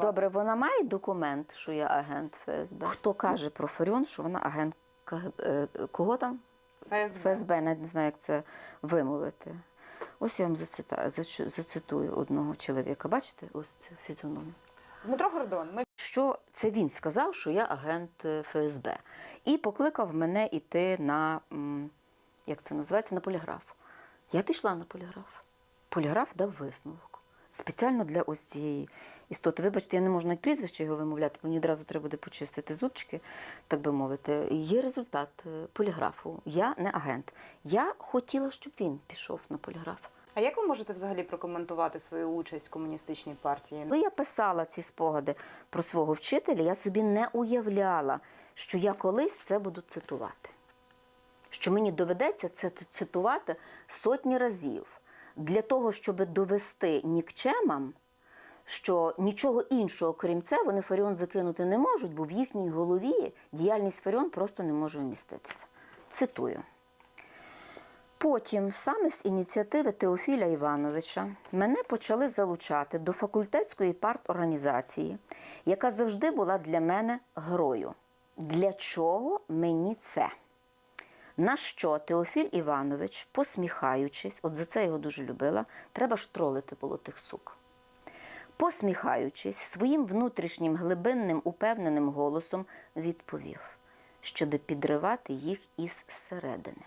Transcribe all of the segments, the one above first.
Добре, вона має документ, що я агент ФСБ. Хто каже про Фаріон, що вона агент е, кого там? ФСБ. ФСБ, навіть не знаю, як це вимовити. Ось я вам зацитаю, зацитую одного чоловіка. Бачите, ось цю фізіономію. Дмитро Гордон. Ми Що це він сказав, що я агент е, ФСБ, і покликав мене йти на як це називається, на поліграф. Я пішла на поліграф. Поліграф дав висновок. Спеціально для ось цієї істоти. Вибачте, я не можу навіть прізвище його вимовляти, бо мені одразу треба буде почистити зубчики, так би мовити. Є результат е, поліграфу. Я не агент. Я хотіла, щоб він пішов на поліграф. а як ви можете взагалі прокоментувати свою участь в комуністичній партії? Коли я писала ці спогади про свого вчителя, я собі не уявляла, що я колись це буду цитувати. Що мені доведеться це цитувати сотні разів для того, щоб довести нікчемам, що нічого іншого, крім це, вони Фаріон закинути не можуть, бо в їхній голові діяльність Фаріон просто не може вміститися. Цитую. Потім, саме з ініціативи Теофіля Івановича, мене почали залучати до факультетської парторганізації, яка завжди була для мене грою. Для чого мені це? На що Теофіль Іванович, посміхаючись, от за це його дуже любила, треба ж тролити було тих сук. Посміхаючись, своїм внутрішнім глибинним упевненим голосом відповів, щоби підривати їх із середини.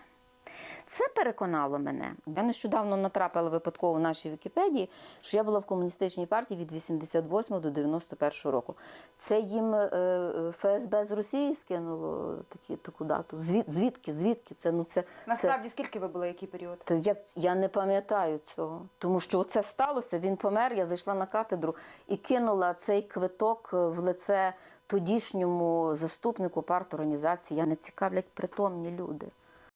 Це переконало мене. Я нещодавно натрапила випадково в нашій Вікіпедії, що я була в комуністичній партії від 88 до 91 року. Це їм е, е, ФСБ з Росії скинуло такі, таку дату. Звід, звідки? Звідки? Це, ну, це, це, Насправді, скільки ви були, який період? та я, я не пам'ятаю цього, тому що це сталося. Він помер. Я зайшла на катедру і кинула цей квиток в лице тодішньому заступнику парторганізації. Я не цікавлять притомні люди.